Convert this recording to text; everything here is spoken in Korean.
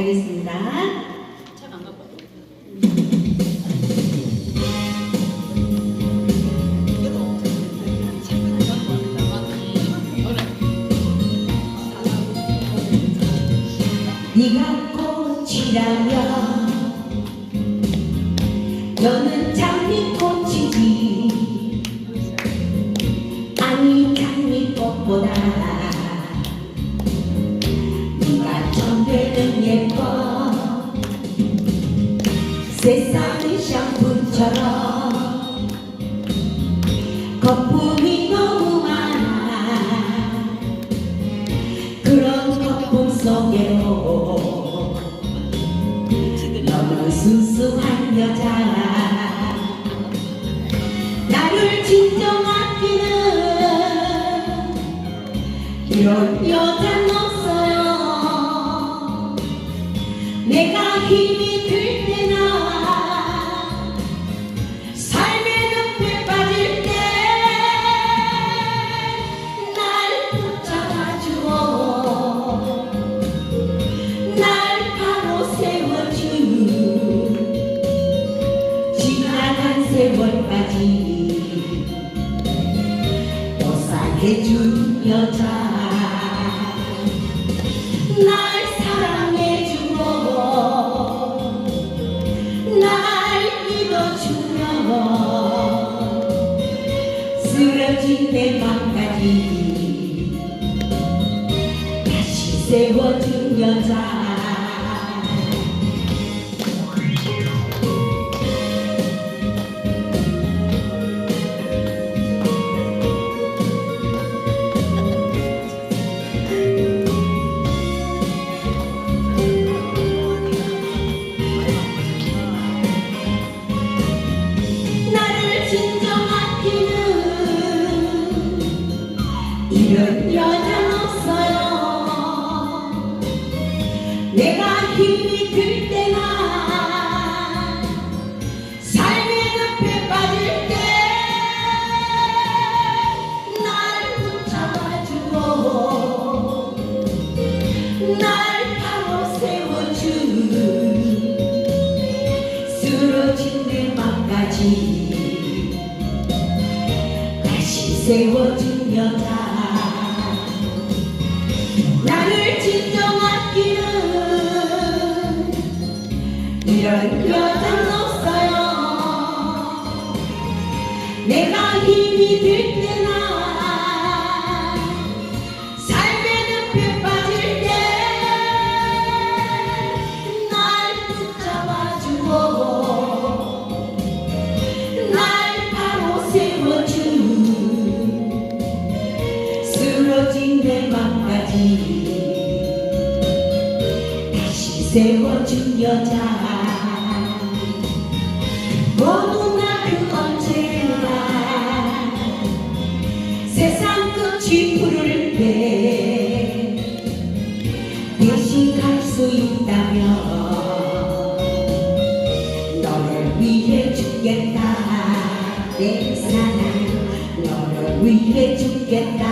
가겠습니다. 갖고 왔어. 네가 꽃이라면 너는 장미꽃 세상의 샴푸처럼. 거품이 너무 많아. 그런 거품 속에로. 너무 순수한 여자. 나를 진정 아끼는 이런 여자는 없어요. 내가 힘 세월까지. 보살해준 여자. 날 사랑해주고 날 믿어주며 쓰러진 내 맘까지 다시 세워준 여자 여자는 없어요. 내가 힘이 들 때나 삶의 늪에 빠질 때 날 붙잡아주고 날 바로 세워준 쓰러진 내 맘까지 다시 세워준 여자 이런 여자는 없어요 내가 힘이 들 때나 삶의 늪에 빠질 때 날 붙잡아주고 날 바로 세워준 쓰러진 내 맘까지 다시 세워준 여자 세상 끝이 부를 때 대신 갈 수 있다면 너를 위해 죽겠다. 내 사랑 너를 위해 죽겠다